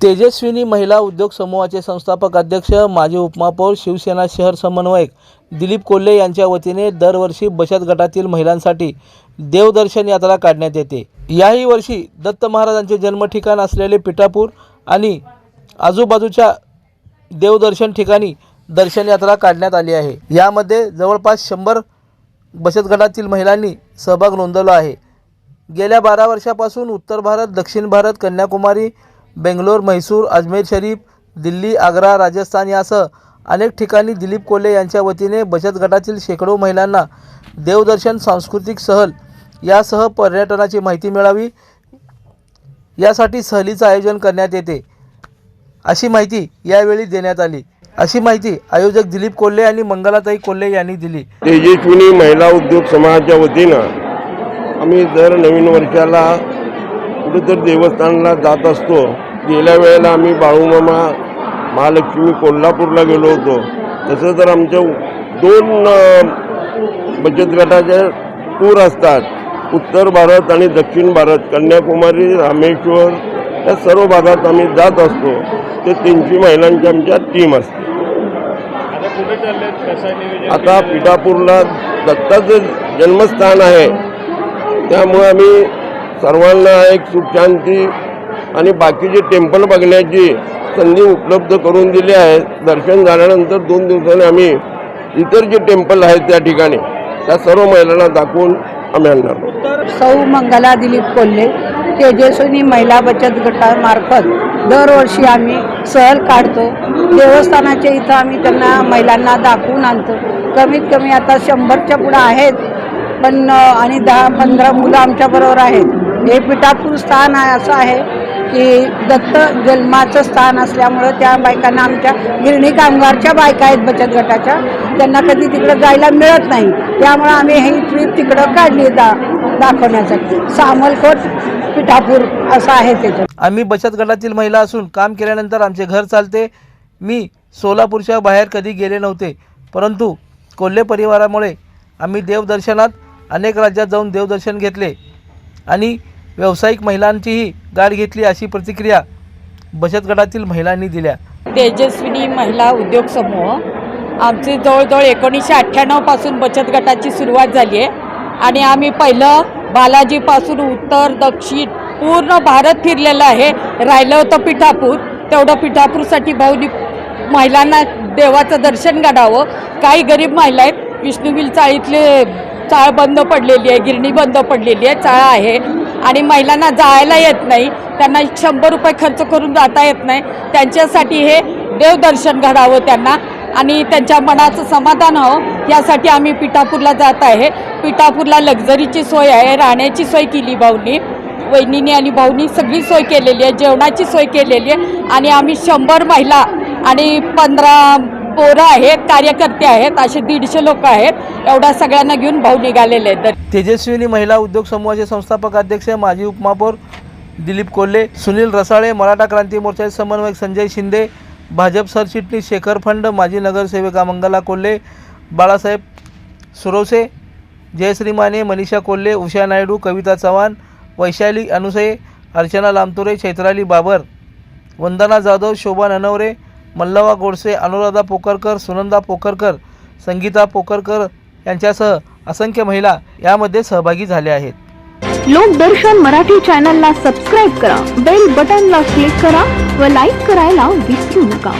तेजस्विनी महिला उद्योग समूहाचे संस्थापक अध्यक्ष माजी उपमहापौर शिवसेना शहर समन्वयक दिलीप कोल्हे यांच्या वतीने दरवर्षी बचत गटातील महिलांसाठी देवदर्शन यात्रा काढण्यात येते. याही वर्षी दत्त महाराजांचे जन्मठिकाण असलेले पिठापूर आणि आजूबाजूच्या देवदर्शन ठिकाणी दर्शन यात्रा काढण्यात आली आहे. यामध्ये जवळपास शंभर बचत गटातील महिलांनी सहभाग नोंदवला आहे. गेल्या बारा वर्षापासून उत्तर भारत दक्षिण भारत कन्याकुमारी बेंगलोर म्हैसूर अजमेर शरीफ दिल्ली आग्रा राजस्थान यासह अनेक ठिकाणी दिलीप कोल्हे यांच्या वतीने बचत गटातील शेकडो महिलांना देवदर्शन सांस्कृतिक सहल यासह पर्यटनाची माहिती मिळावी. यासाठी सहलीचं आयोजन करण्यात येते. अशी माहिती यावेळी देण्यात आली. अशी माहिती आयोजक दिलीप कोल्हे आणि मंगलाताई कोल्हे यांनी दिली. तेजस्विनी महिला उद्योग समाजाच्या वतीनं आम्ही दर नवीन वर्षाला कुठेतरी देवस्थानला जात असतो. गेल्या वेळेला आम्ही बाळूमामा महालक्ष्मी कोल्हापूरला गेलो होतो. तसं तर आमच्या दोन बचत गटाचे टूर असतात. उत्तर भारत आणि दक्षिण भारत कन्याकुमारी रामेश्वर या सर्व भागात आम्ही जात असतो. ते तीनशे महिलांची आमच्या टीम असते. आता पिठापूरला दत्ताचं जन्मस्थान आहे. त्यामुळे आम्ही सर्वांना एक सुखशांती आणि बाकीचे टेम्पल बघण्याची संधी उपलब्ध करून दिली आहे. दर्शन झाल्यानंतर दोन दिवसांनी आम्ही इतर जे टेम्पल आहेत त्या ठिकाणी त्या सर्व महिलांना दाखवून मिळणार सौ मंगला दिलीप कोल्हे तेजस्विनी महिला बचत गटामार्फत दरवर्षी आम्ही सहल काढतो. देवस्थानाच्या इथं आम्ही त्यांना महिलांना दाखवून आणतो. कमीत कमी आता शंभरच्या पुढं आहेत पण आणि दहा पंधरा मुलं आमच्याबरोबर आहेत. हे पिठापूर स्थान आहे असं आहे. की दत्त जन्माचं स्थान असल्यामुळं त्या बायकांना आमच्या गिरणी कामगारच्या बायका आहेत बचत गटाच्या. त्यांना कधी तिकडं जायला मिळत नाही. त्यामुळं आम्ही ही ट्रीप तिकडं काढली दा दाखवण्यासाठी. सामलकोट पिठापूर असं आहे त्याच्यात. आम्ही बचत गटातील महिला असून काम केल्यानंतर आमचे घर चालते. मी सोलापूरच्या बाहेर कधी गेले नव्हते. परंतु कोल्हे परिवारामुळे आम्ही देवदर्शनात अनेक राज्यात जाऊन देवदर्शन घेतले. आणि व्यावसायिक महिलांचीही गाठ घेतली अशी प्रतिक्रिया बचत गटातील महिलांनी दिल्या. तेजस्विनी महिला उद्योग समूह. आमची जवळजवळ एकोणीसशे अठ्ठ्याण्णवपासून बचत गटाची सुरुवात झाली आहे. आणि आम्ही पहिलं बालाजीपासून उत्तर दक्षिण पूर्ण भारत फिरलेलं आहे. राहिलं होतं पिठापूर. तेवढं पिठापूरसाठी भाऊनी महिलांना देवाचं दर्शन घडावं. काही गरीब महिला आहेत. विष्णुवील चाळीतले चाळ बंद पडलेली आहे गिरणी बंद पडलेली आहे चाळ आहे. आणि महिलांना जायला येत नाही त्यांना शंभर रुपये खर्च करून जाता येत नाही त्यांच्यासाठी हे देवदर्शन घडावं त्यांना. आणि त्यांच्या मनाचं समाधान हवं यासाठी आम्ही पिठापूरला जात आहे. पिठापूरला लक्झरीची सोय आहे राहण्याची सोय केली भाऊनी. वहिनीने आणि भाऊनी सगळी सोय केलेली आहे जेवणाची सोय केलेली आहे. आणि आम्ही शंभर महिला आणि पंधरा पोरं आहेत कार्यकर्ते आहेत असे दीडशे लोक आहेत एवढा सगळ्यांना घेऊन भाऊ निघालेले आहेत. तेजस्विनी महिला उद्योग समूहाचे संस्थापक अध्यक्ष माजी उपमहापौर दिलीप कोल्हे सुनील रसाळे मराठा क्रांती मोर्चाचे समन्वयक संजय शिंदे भाजप सरचिटणीस शेखर फंड माजी नगरसेविका मंगला कोल्हे बाळासाहेब सुरवसे जयश्री माने मनीषा कोल्हे उषा नायडू कविता चव्हाण वैशाली अनुसये अर्चना लामतुरे चैत्राली बाबर वंदना जाधव शोभा ननवरे मल्लवा गोडसे अनुराधा पोकरकर सुनंदा पोकरकर संगीता पोकरकर यांच्यासह असंख्य महिला यामध्ये सहभागी झाल्या आहेत. लोकदर्शन मराठी चॅनलला सबस्क्राईब करा बेल बटनला क्लिक करा व लाईक करायला विसरू नका.